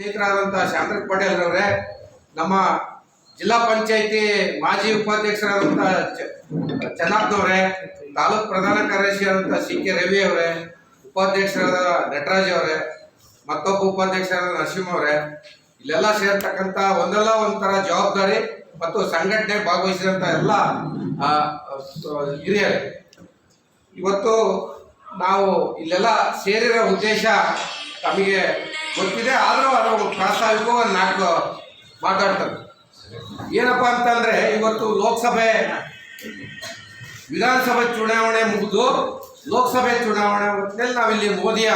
ಸ್ನೇಹಿತರಾದಂಥ ಶಾಂತಕ್ ಪಟೇಲ್ ಅವರೇ ನಮ್ಮ ಜಿಲ್ಲಾ ಪಂಚಾಯಿತಿ ಮಾಜಿ ಉಪಾಧ್ಯಕ್ಷರಾದಂಥ ಚನ್ನಪ್ಪನವರೇ ತಾಲೂಕ್ ಪ್ರಧಾನ ಕಾರ್ಯದರ್ಶಿ ಆದಂತಹ ಸಿ ಕೆ ರವಿ ಅವರೇ, ಉಪಾಧ್ಯಕ್ಷರಾದ ನಟರಾಜ್ ಅವರೇ, ಮತ್ತೊಬ್ಬ ಉಪಾಧ್ಯಕ್ಷರಾದ ನರಸಿಂಹ ಅವರೇ, ಇಲ್ಲೆಲ್ಲ ಸೇರ್ತಕ್ಕಂಥ ಒಂದಲ್ಲ ಒಂಥರ ಜವಾಬ್ದಾರಿ ಮತ್ತು ಸಂಘಟನೆ ಭಾಗವಹಿಸಿದಂಥ ಎಲ್ಲ ಹಿರಿಯರು. ಇವತ್ತು ನಾವು ಇಲ್ಲೆಲ್ಲ ಸೇರಿರೋ ಉದ್ದೇಶ ತಮಗೆ ಗೊತ್ತಿದೆ, ಆದರೂ ಅದು ಪ್ರಾಸ್ತಾವಿಕವಾಗಿ ನಾಲ್ಕು ಮಾತಾಡ್ತಾರೆ. ಏನಪ್ಪ ಅಂತಂದರೆ, ಇವತ್ತು ಲೋಕಸಭೆ, ವಿಧಾನಸಭೆ ಚುನಾವಣೆ ಮುಗಿದು ಲೋಕಸಭೆ ಚುನಾವಣೆ ಹೊತ್ತಿನಲ್ಲಿ ನಾವಿಲ್ಲಿ ಮೋದಿಯ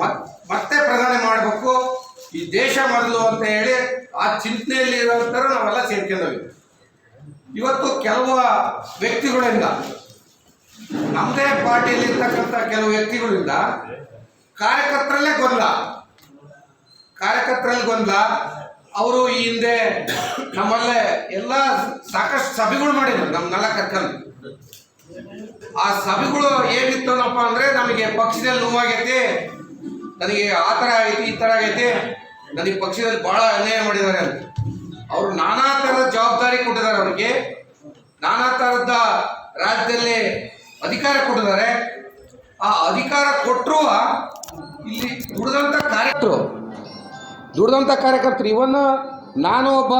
ಮತ್- ಮತ್ತೆ ಪ್ರಧಾನಿ ಮಾಡಬೇಕು, ಈ ದೇಶ ಮೊದಲು ಅಂತ ಹೇಳಿ ಆ ಚಿಂತನೆಯಲ್ಲಿ ಇರೋಂಥರ ನಾವೆಲ್ಲ ಸೇರ್ಕೊಂಡವಿ ಇವತ್ತು ಕೆಲವು ವ್ಯಕ್ತಿಗಳಿಂದ ನಮ್ಮದೇ ಪಾರ್ಟಿಯಲ್ಲಿ ಇರ್ತಕ್ಕಂಥ ಕೆಲವು ವ್ಯಕ್ತಿಗಳಿಂದ ಕಾರ್ಯಕರ್ತರಲ್ಲೇ ಗೊಂದಲ. ಕಾರ್ಯಕರ್ತರಲ್ಲಿ ಗೊಂದಲ ಅವರು ಈ ಹಿಂದೆ ನಮ್ಮಲ್ಲೇ ಎಲ್ಲ ಸಾಕಷ್ಟು ಸಭೆಗಳು ಮಾಡಿದ್ರು ನಮ್ಮನ್ನೆಲ್ಲ ಕರ್ಕೊಂಡು ಆ ಸಭೆಗಳು ಏನಿತ್ತನಪ್ಪ ಅಂದ್ರೆ, ನಮಗೆ ಪಕ್ಷದಲ್ಲಿ ನೋವಾಗೈತಿ, ನನಗೆ ಆ ಥರ ಆಗೈತಿ, ಈ ಥರ ಆಗೈತಿ, ನನಗೆ ಪಕ್ಷದಲ್ಲಿ ಭಾಳ ಅನ್ಯಾಯ ಮಾಡಿದ್ದಾರೆ ಅಂತ. ಅವರು ನಾನಾ ಥರದ ಜವಾಬ್ದಾರಿ ಕೊಟ್ಟಿದ್ದಾರೆ ಅವ್ರಿಗೆ, ನಾನಾ ಥರದ ರಾಜ್ಯದಲ್ಲಿ ಅಧಿಕಾರ ಕೊಟ್ಟಿದ್ದಾರೆ. ಆ ಅಧಿಕಾರ ಕೊಟ್ಟರು ಇಲ್ಲಿ ದುಡಿದಂಥ ಕಾರ್ಯಕರ್ತರು. ದುಡಿದಂಥ ಕಾರ್ಯಕರ್ತರು. ಇವನ್ನ ನಾನು ಒಬ್ಬ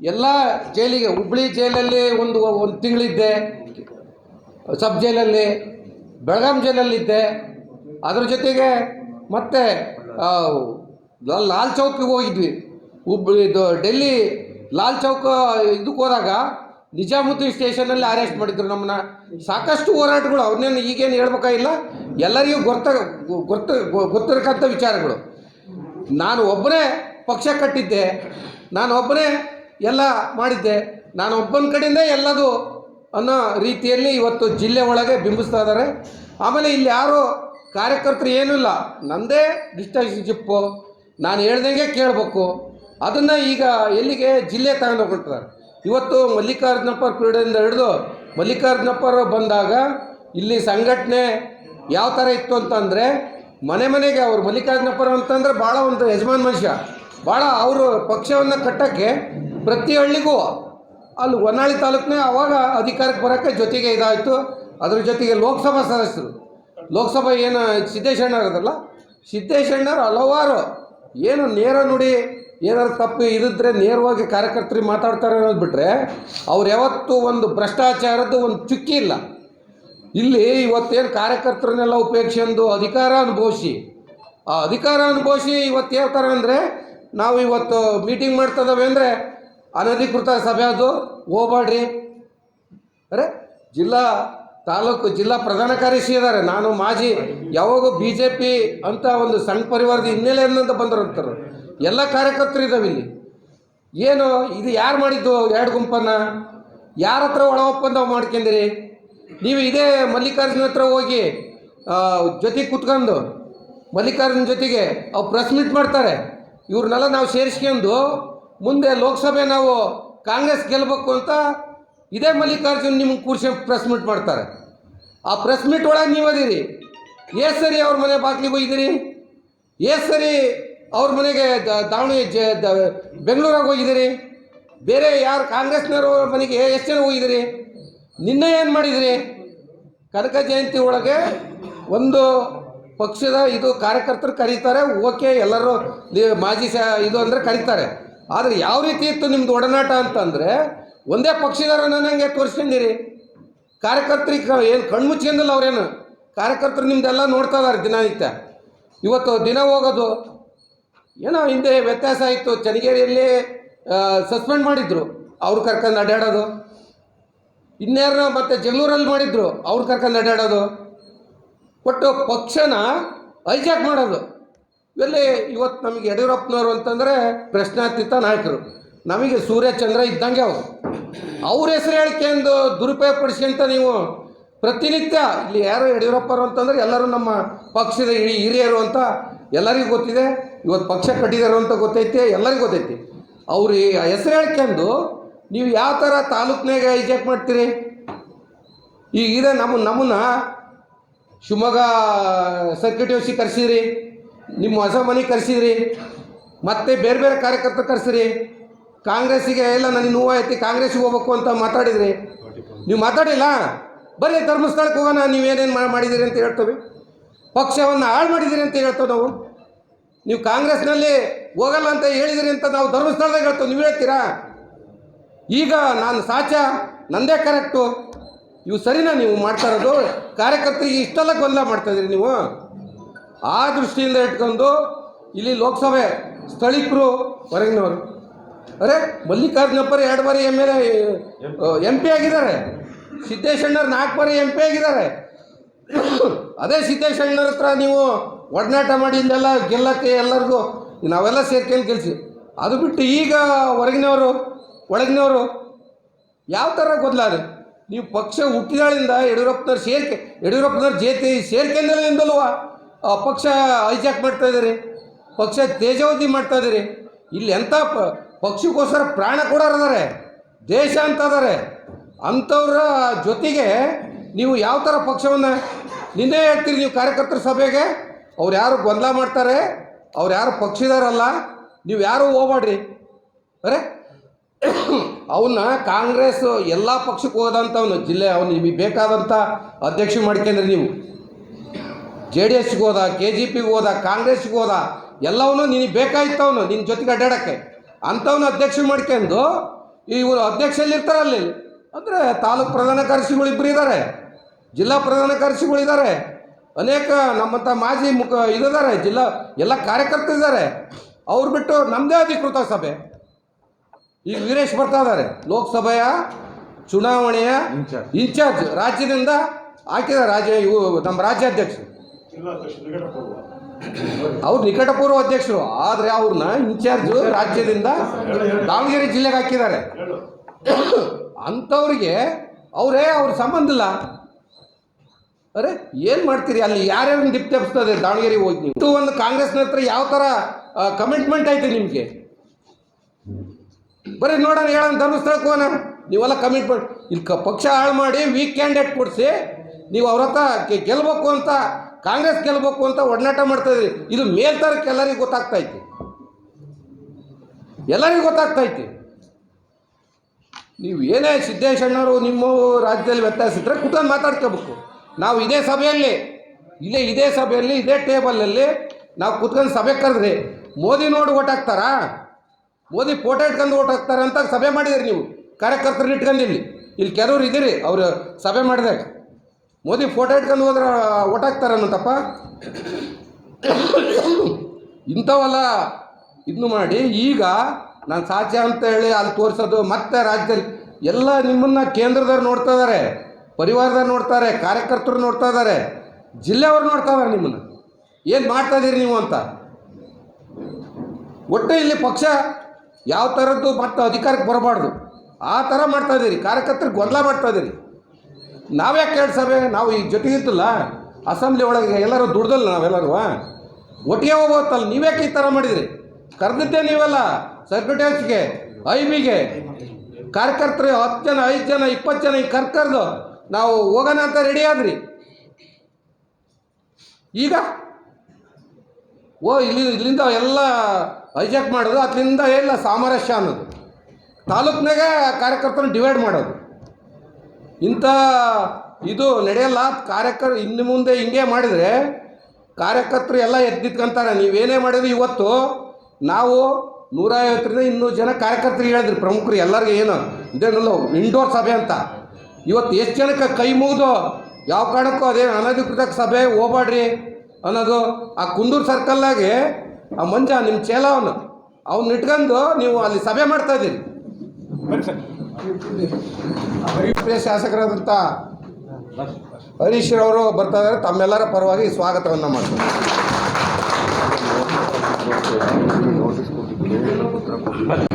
ಎಲ್ಲ ಜೈಲಿಗೆ, ಹುಬ್ಳಿ ಜೈಲಲ್ಲಿ ಒಂದು ಒಂದು ತಿಂಗಳಿದ್ದೆ. ಸಬ್ ಜೈಲಲ್ಲಿ, ಬೆಳಗಾಂ ಜೈಲಲ್ಲಿದ್ದೆ. ಅದ್ರ ಜೊತೆಗೆ ಮತ್ತೆ ಲಾಲ್ ಚೌಕಿಗೆ ಹೋಗಿದ್ವಿ. ಹುಬ್ಳಿ ಡೆಲ್ಲಿ ಲಾಲ್ ಚೌಕ್, ಇದಕ್ಕೆ ಹೋದಾಗ ನಿಜಾಮುದ್ದೀನ್ ಸ್ಟೇಷನಲ್ಲಿ ಅರೆಸ್ಟ್ ಮಾಡಿದ್ರು ನಮ್ಮನ್ನ. ಸಾಕಷ್ಟು ಹೋರಾಟಗಳು ಅವನ್ನೇನು ಈಗೇನು ಹೇಳ್ಬೇಕಾಗಿಲ್ಲ ಎಲ್ಲರಿಗೂ ಗೊತ್ತ ಗೊತ್ತ, ಗೊತ್ತಿರಕ್ಕಂಥ ವಿಚಾರಗಳು. ನಾನು ಒಬ್ಬನೇ ಪಕ್ಷ ಕಟ್ಟಿದ್ದೆ. ನಾನು ಒಬ್ಬನೇ ಎಲ್ಲ ಮಾಡಿದ್ದೆ. ನಾನು ಒಬ್ಬನ ಕಡೆಯಿಂದ ಎಲ್ಲದು ಅನ್ನೋ ರೀತಿಯಲ್ಲಿ ಇವತ್ತು ಜಿಲ್ಲೆ ಒಳಗೆ ಬಿಂಬಿಸ್ತಾ ಇದ್ದಾರೆ. ಆಮೇಲೆ ಇಲ್ಲಿ ಯಾರು ಕಾರ್ಯಕರ್ತರು ಏನೂ ಇಲ್ಲ. ನನ್ನದೇ ಡಿಸ್ಟನ್ಶಿಪ್ಪು ನಾನು ಹೇಳ್ದಂಗೆ ಕೇಳಬೇಕು. ಅದನ್ನು ಈಗ ಎಲ್ಲಿಗೆ ಜಿಲ್ಲೆ ತಗೊಂಡು ಹೋಗ್ಬಿಡ್ತಾರೆ. ಇವತ್ತು ಮಲ್ಲಿಕಾರ್ಜುನಪ್ಪ ಕ್ರೀಡೆಯಿಂದ ಹಿಡಿದು ಮಲ್ಲಿಕಾರ್ಜುನಪ್ಪರು ಬಂದಾಗ ಇಲ್ಲಿ ಸಂಘಟನೆ ಯಾವ ಥರ ಇತ್ತು ಅಂತಂದರೆ ಮನೆ ಮನೆಗೆ ಅವರು ಮಲ್ಲಿಕಾರ್ಜುನಪ್ಪರು ಅಂತಂದರೆ ಭಾಳ ಒಂದು ಯಜಮಾನ್ ಮನುಷ್ಯ. ಭಾಳ ಅವರು ಪಕ್ಷವನ್ನು ಕಟ್ಟೋಕ್ಕೆ ಪ್ರತಿ ಹಳ್ಳಿಗೂ ಅಲ್ಲಿ ಹೊನ್ನಾಳಿ ತಾಲೂಕಿನ ಅವಾಗ ಅಧಿಕಾರಕ್ಕೆ ಬರೋಕ್ಕೆ ಜೊತೆಗೆ ಇದಾಯಿತು. ಅದ್ರ ಜೊತೆಗೆ ಲೋಕಸಭಾ ಸದಸ್ಯರು. ಲೋಕಸಭಾ ಏನು ಸಿದ್ದೇಶಣ್ಣವ್ರು ಅದಲ್ಲ ಸಿದ್ದೇಶಣ್ಣವ್ರು ಹಲವಾರು ಏನು ನೇರ ನುಡಿ ಏನಾದ್ರು ತಪ್ಪು ಇರಿದ್ರೆ ನೇರವಾಗಿ ಕಾರ್ಯಕರ್ತರಿಗೆ ಮಾತಾಡ್ತಾರೆ ಅನ್ನೋದು ಬಿಟ್ಟರೆ ಅವ್ರು ಯಾವತ್ತೂ ಒಂದು ಭ್ರಷ್ಟಾಚಾರದ್ದು ಒಂದು ಚುಕ್ಕಿ ಇಲ್ಲ. ಇಲ್ಲಿ ಇವತ್ತೇನು ಕಾರ್ಯಕರ್ತರನ್ನೆಲ್ಲ ಉಪೇಕ್ಷೆಂದು ಅಧಿಕಾರ ಅನುಭವಿಸಿ, ಆ ಅಧಿಕಾರ ಅನುಭವಿಸಿ ಇವತ್ತು ಹೇಳ್ತಾರೆ ಅಂದರೆ, ನಾವು ಇವತ್ತು ಮೀಟಿಂಗ್ ಮಾಡ್ತದವೆ ಅಂದರೆ, ಅನಧಿಕೃತ ಸಭೆ ಅದು ಹೋಗ್ಬೇಡ್ರಿ ಅರೆ, ಜಿಲ್ಲಾ ತಾಲೂಕು ಜಿಲ್ಲಾ ಪ್ರಧಾನ ಕಾರ್ಯದರ್ಶಿ ಇದ್ದಾರೆ ನಾನು ಮಾಜಿ ಯಾವಾಗೂ ಬಿ ಜೆ ಪಿ ಅಂತ ಒಂದು ಸಣ್ಣ ಪರಿವಾರದ ಹಿನ್ನೆಲೆಯಿಂದ ಅಂತಾರೆ ಎಲ್ಲ ಕಾರ್ಯಕರ್ತರು ಇದ್ದಾವೆ ಇಲ್ಲಿ. ಏನು, ಇದು ಯಾರು ಮಾಡಿದ್ದು ಎರಡು ಗುಂಪನ್ನು? ಯಾರ ಹತ್ರ ಒಳ ಒಪ್ಪಂದ ಮಾಡ್ಕೊಂಡಿರಿ? ನೀವು ಇದೇ ಮಲ್ಲಿಕಾರ್ಜುನ ಹತ್ರ ಹೋಗಿ ಜೊತೆಗೆ ಕುತ್ಕೊಂಡು ಮಲ್ಲಿಕಾರ್ಜುನ ಜೊತೆಗೆ ಅವ್ರು ಪ್ರೆಸ್ ಮೀಟ್ ಮಾಡ್ತಾರೆ. ಇವ್ರನ್ನೆಲ್ಲ ನಾವು ಸೇರಿಸ್ಕೊಂಡು ಮುಂದೆ ಲೋಕಸಭೆ ನಾವು ಕಾಂಗ್ರೆಸ್ ಗೆಲ್ಲಬೇಕು ಅಂತ ಇದೇ ಮಲ್ಲಿಕಾರ್ಜುನ್ ನಿಮ್ಗೆ ಕೂರ್ಸಿ ಪ್ರೆಸ್ ಮೀಟ್ ಮಾಡ್ತಾರೆ. ಆ ಪ್ರೆಸ್ ಮೀಟ್ ಒಳಗೆ ನೀವು ಅದೀರಿ. ಏ ಸರಿ ಅವ್ರ ಮನೆ ಬಾಗಿಲಿಗೆ ಹೋಗಿದ್ದೀರಿ ಏ ಸರಿ ಅವ್ರ ಮನೆಗೆ ದಾವಣಿ ಜ ಬೆಂಗಳೂರಾಗ ಹೋಗಿದ್ದೀರಿ ಬೇರೆ ಯಾರು ಕಾಂಗ್ರೆಸ್ನವ್ರ ಮನೆಗೆ ಎಷ್ಟು ಜನ ಹೋಗಿದ್ದೀರಿ ನಿನ್ನೆ ಏನು ಮಾಡಿದಿರಿ? ಕನಕ ಜಯಂತಿ ಒಳಗೆ ಒಂದು ಪಕ್ಷದ ಇದು ಕಾರ್ಯಕರ್ತರು ಕರೀತಾರೆ, ಓಕೆ, ಎಲ್ಲರೂ ಮಾಜಿ ಸ ಇದು ಅಂದರೆ ಕರೀತಾರೆ. ಆದರೆ ಯಾವ ರೀತಿ ಇತ್ತು ನಿಮ್ಮದು ಒಡನಾಟ ಅಂತಂದರೆ, ಒಂದೇ ಪಕ್ಷದವ್ರು ನನಗೆ ತೋರಿಸ್ಕೊಂಡಿರಿ. ಕಾರ್ಯಕರ್ತರಿಗೆ ಏನು ಕಣ್ಮುಚ್ಕೊಂಡಿಲ್ಲ ಅವ್ರೇನು? ಕಾರ್ಯಕರ್ತರು ನಿಮ್ದೆಲ್ಲ ನೋಡ್ತಾ ಇದಾರೆ ದಿನನಿತ್ಯ. ಇವತ್ತು ದಿನ ಹೋಗೋದು. ಏನೋ ಹಿಂದೆ ವ್ಯತ್ಯಾಸ ಆಯಿತು ಚನ್ನಗಿರಿಯಲ್ಲಿ ಸಸ್ಪೆಂಡ್ ಮಾಡಿದ್ರು. ಅವ್ರು ಕರ್ಕೊಂಡು ಅಡ್ಡಾಡೋದು ಇನ್ಯಾರನ್ನ ಮತ್ತೆ ಜಗಳೂರಲ್ಲಿ ಮಾಡಿದ್ರು, ಅವ್ರು ಕರ್ಕೊಂಡು ಅಡ್ಡಾಡೋದು ಒಟ್ಟು ಪಕ್ಷನ ಹೈಜಾಕ್ ಮಾಡೋದು. ಇಲ್ಲಿ ಇವತ್ತು ನಮಗೆ ಯಡಿಯೂರಪ್ಪನವರು ಅಂತಂದರೆ ಪ್ರಶ್ನಾತೀತ ನಾಯಕರು. ನಮಗೆ ಸೂರ್ಯಚಂದ್ರ ಇದ್ದಂಗೆ ಅವರು. ಅವ್ರ ಹೆಸರು ಹೇಳಿಕೆಂದು ದುರುಪಯೋಗ ಅಂತ ನೀವು ಪ್ರತಿನಿತ್ಯ ಇಲ್ಲಿ ಯಾರು ಯಡಿಯೂರಪ್ಪರು ಅಂತಂದ್ರೆ ಎಲ್ಲರೂ ನಮ್ಮ ಪಕ್ಷದ ಹಿರಿ- ಹಿರಿಯರು ಅಂತ ಎಲ್ಲರಿಗೂ ಗೊತ್ತಿದೆ. ಇವತ್ತು ಪಕ್ಷ ಕಟ್ಟಿದಾರು ಅಂತ ಗೊತ್ತೈತೆ, ಎಲ್ಲರಿಗೂ ಗೊತ್ತೈತಿ. ಅವ್ರು ಹೆಸರು ಹೇಳ್ಕೊಂಡು ನೀವು ಯಾವ ಥರ ತಾಲೂಕ್ನಾಗ ಹೈಜಾಕ್ ಮಾಡ್ತೀರಿ? ಈಗ ಇದೆ ನಮ್ಮ ನಮ್ಮನ್ನ ಶಿವಮೊಗ್ಗ ಸರ್ಕಿಟ್ ಯೋಸಿ ಕರೆಸಿದ್ರಿ, ನಿಮ್ಮ ಹೊಸ ಮನೆ ಕರೆಸಿದ್ರಿ, ಮತ್ತೆ ಬೇರೆ ಬೇರೆ ಕಾರ್ಯಕರ್ತರು ಕರೆಸಿರಿ ಕಾಂಗ್ರೆಸ್ಸಿಗೆ ಎಲ್ಲ ನನಗೆ ನೋವಾಯ್ತು ಕಾಂಗ್ರೆಸ್ಸಿಗೆ ಹೋಗ್ಬೇಕು ಅಂತ ಮಾತಾಡಿದ್ರಿ. ನೀವು ಮಾತಾಡಿಲ್ಲ? ಬರೀ ಧರ್ಮಸ್ಥಳಕ್ಕೆ ಹೋಗೋಣ ನೀವೇನೇನು ಮಾಡಿದ್ದೀರಿ ಅಂತ ಹೇಳ್ತೇವೆ. ಪಕ್ಷವನ್ನು ಹಾಳು ಮಾಡಿದ್ದೀರಿ ಅಂತ ಹೇಳ್ತೇವೆ ನಾವು. ನೀವು ಕಾಂಗ್ರೆಸ್ನಲ್ಲಿ ಹೋಗಲ್ಲ ಅಂತ ಹೇಳಿದಿರಿ ಅಂತ ನಾವು ಧರ್ಮಸ್ಥಳದಾಗ ಹೇಳ್ತೇವೆ. ನೀವು ಹೇಳ್ತೀರಾ? ಈಗ ನಾನು ಸಾಚ, ನಂದೇ ಕರೆಕ್ಟು ಇವು ಸರಿನಾ ನೀವು ಮಾಡ್ತಾ ಇರೋದು? ಕಾರ್ಯಕರ್ತರಿಗೆ ಇಷ್ಟೆಲ್ಲ ಗೊಂದಲ ಮಾಡ್ತಾ ಇದ್ರಿ ನೀವು? ಆ ದೃಷ್ಟಿಯಿಂದ ಇಟ್ಕೊಂಡು ಇಲ್ಲಿ ಲೋಕಸಭೆ ಸ್ಥಳೀಕರು ಹೊರಗಿನವರು. ಅರೆ ಮಲ್ಲಿಕಾರ್ಜುನಪ್ಪರು ಎರಡು ಬಾರಿ ಎಂ ಎಲ್ ಎಂ ಪಿ ಆಗಿದ್ದಾರೆ. ಸಿದ್ದೇಶಣ್ಣರು ನಾಲ್ಕು ಬಾರಿ ಎಂ ಪಿ ಆಗಿದ್ದಾರೆ. ಅದೇ ಸಿದ್ದೇಶಣ್ಣರ ಹತ್ರ ನೀವು ಒಡನಾಟ ಮಾಡಿ ಇಲ್ಲೆಲ್ಲ ಗೆಲ್ಲಕ್ಕೆ ಎಲ್ಲರಿಗೂ, ನಾವೆಲ್ಲ ಸೇರ್ಕೊಂಡು ಗೆಲ್ಸಿ. ಅದು ಬಿಟ್ಟು ಈಗ ಹೊರಗಿನವರು ಒಳಗಿನವರು ಯಾವ ಥರ ಅದು? ನೀವು ಪಕ್ಷ ಹುಟ್ಟಿದಾಳಿಂದ ಯಡಿಯೂರಪ್ಪನವ್ರು ಸೇರ್ಕೆ, ಯಡಿಯೂರಪ್ಪನವ್ರ ಜೇತಿ ಆ ಪಕ್ಷ ಹೈಜಾಕ್ ಮಾಡ್ತಾ ಇದ್ದೀರಿ, ಪಕ್ಷ ತೇಜಾವಧಿ ಮಾಡ್ತಾ ಇದ್ದೀರಿ. ಇಲ್ಲಿ ಎಂಥ ಪ ಪಕ್ಷಕ್ಕೋಸ್ಕರ ಪ್ರಾಣ ಕೊಡೋರಿದ್ದಾರೆ ದೇಶ ಅಂತ ಇದ್ದಾರೆ ಅಂಥವ್ರ ಜೊತೆಗೆ ನೀವು ಯಾವ ಥರ ಪಕ್ಷವನ್ನು, ನಿನ್ನೆ ಹೇಳ್ತೀರಿ ನೀವು ಕಾರ್ಯಕರ್ತರ ಸಭೆಗೆ, ಅವ್ರು ಯಾರು ಗೊಂದಲ ಮಾಡ್ತಾರೆ, ಅವ್ರು ಯಾರು ಪಕ್ಷದಾರಲ್ಲ, ನೀವು ಯಾರು ಹೋಗ್ಬೇಡ್ರಿ ಅರೆ? ಅವನ್ನ ಕಾಂಗ್ರೆಸ್ ಎಲ್ಲ ಪಕ್ಷಕ್ಕೆ ಹೋದಂಥವನು ಜಿಲ್ಲೆ ಅವನು ನಿಮಗೆ ಬೇಕಾದಂಥ ಅಧ್ಯಕ್ಷ ಮಾಡ್ಕೊಂಡ್ರಿ ನೀವು. ಜೆ ಡಿ ಎಸ್ಗೆ ಹೋದ, ಕೆ ಜಿ ಪಿಗೆ ಹೋದ ಕಾಂಗ್ರೆಸ್ಗೆ ಹೋದ, ಎಲ್ಲವನ್ನೂ ನಿನಗೆ ಬೇಕಾಗಿತ್ತು ಅವನು ನಿನ್ನ ಜೊತೆಗೆ ಅಡ್ಡಾಡಕ್ಕೆ. ಅಂಥವನು ಅಧ್ಯಕ್ಷ ಮಾಡ್ಕೊಂಡು ಇವರು ಅಧ್ಯಕ್ಷಲ್ಲಿರ್ತಾರಲ್ಲಿ ಅಂದರೆ ತಾಲೂಕು ಪ್ರಧಾನ ಕಾರ್ಯದರ್ಶಿಗಳು ಇಬ್ಬರು ಇದ್ದಾರೆ ಜಿಲ್ಲಾ ಪ್ರಧಾನ ಕಾರ್ಯದರ್ಶಿಗಳು ಇದ್ದಾರೆ ಅನೇಕ ನಮ್ಮಂಥ ಮಾಜಿ ಮುಖ ಇದ್ದಾರೆ ಜಿಲ್ಲಾ ಎಲ್ಲ ಕಾರ್ಯಕರ್ತರು ಇದ್ದಾರೆ ಅವ್ರು ಬಿಟ್ಟು ನಮ್ಮದೇ ಅಧಿಕೃತ ಸಭೆ. ಈಗ ವೀರೇಶ್ ಬರ್ತಾ ಇದ್ದಾರೆ ಲೋಕಸಭೆಯ ಚುನಾವಣೆಯ ಇನ್ಚಾರ್ಜ್. ರಾಜ್ಯದಿಂದ ಹಾಕಿದ ರಾಜ್ಯ ಇವು ನಮ್ಮ ರಾಜ್ಯಾಧ್ಯಕ್ಷರು. ಅವ್ರು ನಿಕಟಪೂರ್ವ ಅಧ್ಯಕ್ಷರು. ಆದರೆ ಅವ್ರನ್ನ ಇನ್ಚಾರ್ಜ್ ರಾಜ್ಯದಿಂದ ದಾವಣಗೆರೆ ಜಿಲ್ಲೆಗೆ ಹಾಕಿದ್ದಾರೆ. ಅಂಥವ್ರಿಗೆ ಅವರೇ ಅವ್ರ ಸಂಬಂಧ ಇಲ್ಲ. ಅರೆ ಏನು ಮಾಡ್ತೀರಿ? ಅಲ್ಲಿ ಯಾರ್ಯಾರು ತಪ್ಪಿಸ್ತದೆ ದಾವಣಗೆರೆಗೆ ಹೋಗಿ ನೀವು? ಇದು ಒಂದು ಕಾಂಗ್ರೆಸ್ನ ಹತ್ರ ಯಾವ ಥರ ಕಮಿಟ್ಮೆಂಟ್ ಐತೆ ನಿಮಗೆ? ಬರೀ ನೋಡೋಣ ಹೇಳೋಣ ಧರ್ಮಸ್ಥಳಕ್ಕೆ ಹೋಗೋಣ. ನೀವೆಲ್ಲ ಕಮಿಟ್ಮೆಂಟ್ ಇಲ್ಲಿ ಕ, ಪಕ್ಷ ಹಾಳು ಮಾಡಿ ವೀಕ್ ಕ್ಯಾಂಡಿಡೇಟ್ ಕೊಡಿಸಿ, ನೀವು ಅವ್ರ ಹತ್ರ ಗೆ- ಗೆಲ್ಬೇಕು ಅಂತ, ಕಾಂಗ್ರೆಸ್ ಗೆಲ್ಬೇಕು ಅಂತ ಒಡನಾಟ ಮಾಡ್ತಾ ಇದ್ರಿ ಇದು ಮೇಲ್ತರಕ್ಕೆ ಎಲ್ಲರಿಗೂ ಗೊತ್ತಾಗ್ತೈತಿ ಎಲ್ಲರಿಗೂ ಗೊತ್ತಾಗ್ತೈತಿ ನೀವು ಏನೇ ಸಿದ್ದೇಶಣ್ಣವರು ನಿಮ್ಮ ರಾಜ್ಯದಲ್ಲಿ ವ್ಯತ್ಯಾಸ ಇದ್ದರೆ ಕೂತ್ಕೊಂಡು ಮಾತಾಡ್ಕೋಬೇಕು. ನಾವು ಇದೇ ಸಭೆಯಲ್ಲಿ, ಇಲ್ಲೇ ಇದೇ ಸಭೆಯಲ್ಲಿ, ಇದೇ ಟೇಬಲಲ್ಲಿ ನಾವು ಕೂತ್ಕೊಂಡು ಸಭೆ ಕರೆದ್ರಿ ಮೋದಿ ನೋಡಿ ಒಟ್ಟಾಗ್ತಾರಾ ಮೋದಿ ಫೋಟೋ ಇಟ್ಕೊಂಡು ಓಟ್ ಹಾಕ್ತಾರೆ ಅಂತ ಸಭೆ ಮಾಡಿದಿರಿ ನೀವು. ಕಾರ್ಯಕರ್ತರನ್ನ ಇಟ್ಕೊಂಡು ಇಲ್ಲಿ. ಇಲ್ಲಿ ಕೆಲವ್ರು ಇದ್ದೀರಿ, ಅವರು ಸಭೆ ಮಾಡಿದಾಗ. ಮೋದಿ ಫೋಟೋ ಇಟ್ಕೊಂಡು ಹೋದ್ರೆ ಓಟ್ ಹಾಕ್ತಾರೆ ಅನ್ನೋತಪ್ಪ ಇಂಥವೆಲ್ಲ ಇದನ್ನು ಮಾಡಿ ಈಗ ನಾನು ಸಾಧ್ಯ ಅಂತ ಹೇಳಿ ಅಲ್ಲಿ ತೋರಿಸೋದು ಮತ್ತೆ ರಾಜ್ಯದಲ್ಲಿ ಎಲ್ಲ ನಿಮ್ಮನ್ನು ಕೇಂದ್ರದವ್ರು ನೋಡ್ತಾ ಇದ್ದಾರೆ ಪರಿವಾರದವ್ರು ನೋಡ್ತಾರೆ ಕಾರ್ಯಕರ್ತರು ನೋಡ್ತಾ ಇದ್ದಾರೆ ಜಿಲ್ಲೆಯವ್ರು ನೋಡ್ತಾ ಇದ್ದಾರೆ ನಿಮ್ಮನ್ನು. ಏನು ಮಾಡ್ತಾ ಇದ್ದೀರಿ ನೀವು ಅಂತ. ಒಟ್ಟು ಇಲ್ಲಿ ಪಕ್ಷ ಯಾವ ಥರದ್ದು ಮತ್ತೆ ಅಧಿಕಾರಕ್ಕೆ ಬರಬಾರ್ದು. ಆ ಥರ ಮಾಡ್ತಾ ಇದ್ದೀರಿ ಕಾರ್ಯಕರ್ತರು ಗೊಂದಲ ಮಾಡ್ತಾ ಇದ್ದೀರಿ ನಾವ್ಯಾಕೆ ಎರಡು ಸಭೆ ನಾವು ಈಗ ಇರ್ತಲ್ಲ. ಅಸೆಂಬ್ಲಿ ಒಳಗೆ ಎಲ್ಲರೂ ದುಡ್ದಲ್ಲ ನಾವೆಲ್ಲರೂ ಒಟ್ಟಿಗೆ ಹೋಗೋತ್ತಲ್ಲ ನೀವ್ಯಾಕೆ ಈ ಥರ ಮಾಡಿದಿರಿ? ಕರೆದಿದ್ದೆ ನೀವೆಲ್ಲ ಸೆಕ್ರೆಟರಿಸ್ಗೆ ಐ ಬಿಗೆ ಕಾರ್ಯಕರ್ತರು ಹತ್ತು ಜನ, ಐದು ಜನ, ಇಪ್ಪತ್ತು ಜನ ಈಗ ಕರ್ಕರ್ದು ನಾವು ಹೋಗೋಣ ಅಂತ ರೆಡಿ ಆದ್ರಿ. ಈಗ ಓ, ಇಲ್ಲಿ ಇಲ್ಲಿಂದ ಎಲ್ಲ ಹೈಜಾಕ್ ಮಾಡೋದು ಅದರಿಂದ ಎಲ್ಲ ಸಾಮರಸ್ಯ ಅನ್ನೋದು. ತಾಲೂಕ್ನಾಗ ಕಾರ್ಯಕರ್ತರನ್ನ ಡಿವೈಡ್ ಮಾಡೋದು. ಇಂಥ ಇದು ನಡೆಯಲ್ಲ, ಕಾರ್ಯಕರ್, ಇನ್ನು ಮುಂದೆ ಹಿಂಗೆ ಮಾಡಿದರೆ ಕಾರ್ಯಕರ್ತರು ಎಲ್ಲ ಎದ್ದು ನಿಂತ್ಕೊಂತಾರೆ. ನೀವೇನೇ ಮಾಡಿದ್ರು ಇವತ್ತು, ನಾವು ನೂರ ಐವತ್ತರಿಂದ ಇನ್ನೂರು ಜನ ಕಾರ್ಯಕರ್ತರಿಗೆ ಹೇಳಿದ್ರಿ, ಪ್ರಮುಖರು ಎಲ್ಲರಿಗೂ ಏನು, ಇದೇನಲ್ಲ ಇಂಡೋರ್ ಸಭೆ ಅಂತ. ಇವತ್ತು ಎಷ್ಟು ಜನಕ್ಕೆ ಕೈ ಮುಗಿದು, ಯಾವ ಕಾರಣಕ್ಕೂ ಅದೇನು ಅನಧಿಕೃತ ಸಭೆ ಹೋಗ್ಬೇಡ್ರಿ. ಅನ್ನೋದು ಆ ಕುಂದೂರು ಸರ್ಕಲ್ಲಾಗೆ ಆ ಮಂಜ ನಿಮ್ಮ ಚೇಲ ಅವನು. ಅವ್ನ ಇಟ್ಕೊಂಡು ನೀವು ಅಲ್ಲಿ ಸಭೆ ಮಾಡ್ತಾ ಇದ್ದೀರಿ. ಪ್ರಿಯ ಶಾಸಕರಾದಂಥ ಹರೀಶ್ ಅವರು ಬರ್ತಾ ಇದ್ದಾರೆ. ತಮ್ಮೆಲ್ಲರ ಪರವಾಗಿ ಸ್ವಾಗತವನ್ನು ಮಾಡ್ತಾರೆ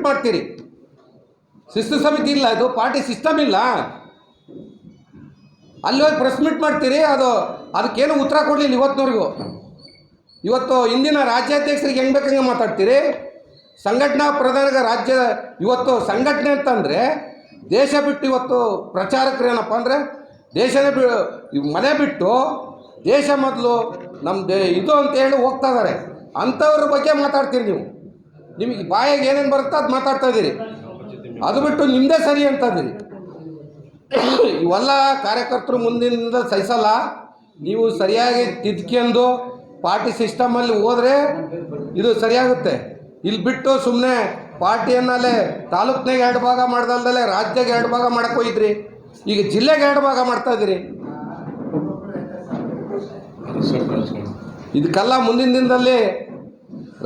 ಮಾಡ್ತೀರಿ. ಶಿಸ್ತು ಸಮಿತಿ ಇಲ್ಲ ಇದು ಪಾರ್ಟಿ ಸಿಸ್ಟಮ್ ಇಲ್ಲ. ಅಲ್ಲಿ ಹೋಗಿ ಪ್ರೆಸ್ ಮೀಟ್ ಮಾಡ್ತೀರಿ, ಅದು, ಅದಕ್ಕೇನು ಉತ್ತರ ಕೊಡಲಿಲ್ಲ ಇವತ್ತಿನವರೆಗೂ. ಇವತ್ತು ಇಂದಿನ ರಾಜ್ಯಾಧ್ಯಕ್ಷರಿಗೆ ಹೆಂಗೆ ಬೇಕಂಗೆ ಮಾತಾಡ್ತೀರಿ? ಸಂಘಟನಾ ಪ್ರಧಾನಗ ರಾಜ್ಯ, ಇವತ್ತು ಸಂಘಟನೆ ಅಂತಂದರೆ, ದೇಶ ಬಿಟ್ಟು ಇವತ್ತು ಪ್ರಚಾರಕರು ಏನಪ್ಪ ಅಂದರೆ, ದೇಶನೇ ಬಿ ಮನೆ ಬಿಟ್ಟು ದೇಶ ಮೊದಲು ನಮ್ಮ ದೇ, ಇದು ಅಂತ ಹೇಳಿ ಹೋಗ್ತಾ ಇದ್ದಾರೆ ಅಂಥವ್ರ ಬಗ್ಗೆ ಮಾತಾಡ್ತೀರಿ ನೀವು. ನಿಮಗೆ ಬಾಯಾಗ ಏನೇನು ಬರುತ್ತೋ ಅದು ಮಾತಾಡ್ತಾ ಇದ್ದೀರಿ. ಅದು ಬಿಟ್ಟು ನಿಮ್ಮದೇ ಸರಿ ಅಂತ ಇದ್ದೀರಿ. ಇವೆಲ್ಲ ಕಾರ್ಯಕರ್ತರು ಮುಂದಿನಿಂದ ಸಹಿಸಲ್ಲ. ನೀವು ಸರಿಯಾಗಿ ತಿದ್ಕೊಂಡು ಪಾರ್ಟಿ ಸಿಸ್ಟಮಲ್ಲಿ ಹೋದರೆ ಇದು ಸರಿಯಾಗುತ್ತೆ. ಇಲ್ಲಿ ಬಿಟ್ಟು ಸುಮ್ಮನೆ ಪಾರ್ಟಿಯನ್ನಲ್ಲೇ ತಾಲೂಕ್ನಾಗ ಎರಡು ಭಾಗ ಮಾಡ್ದಲ್ದಲೆ ರಾಜ್ಯಕ್ಕೆ ಎರಡು ಭಾಗ ಮಾಡಕ್ಕೆ ಈಗ ಜಿಲ್ಲೆಗೆ ಎರಡು ಭಾಗ ಮಾಡ್ತಾ ಇದ್ರಿ ಇದಕ್ಕೆಲ್ಲ ಮುಂದಿನ ದಿನದಲ್ಲಿ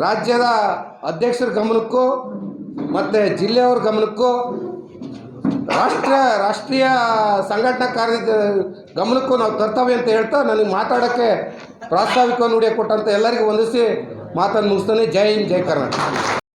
ರಾಜ್ಯದ ಅಧ್ಯಕ್ಷರ ಗಮನಕ್ಕೂ ಮತ್ತು ಜಿಲ್ಲೆಯವ್ರ ಗಮನಕ್ಕೂ ರಾಷ್ಟ್ರ ರಾಷ್ಟ್ರೀಯ ಸಂಘಟನಾ ಕಾರ್ಯ ಗಮನಕ್ಕೂ ನಾವು ಕರ್ತವ್ಯ ಅಂತ ಹೇಳ್ತಾ ನನಗೆ ಮಾತಾಡೋಕ್ಕೆ ಪ್ರಾಸ್ತಾವಿಕ ನುಡಿಯ ಕೊಟ್ಟಂತ ಎಲ್ಲರಿಗೂ ವಂದಿಸಿ ಮಾತನ್ನು ಮುಗಿಸ್ತಾನೆ. ಜೈ ಹಿಂದ್, ಜೈ ಕರ್ನಾಟಕ.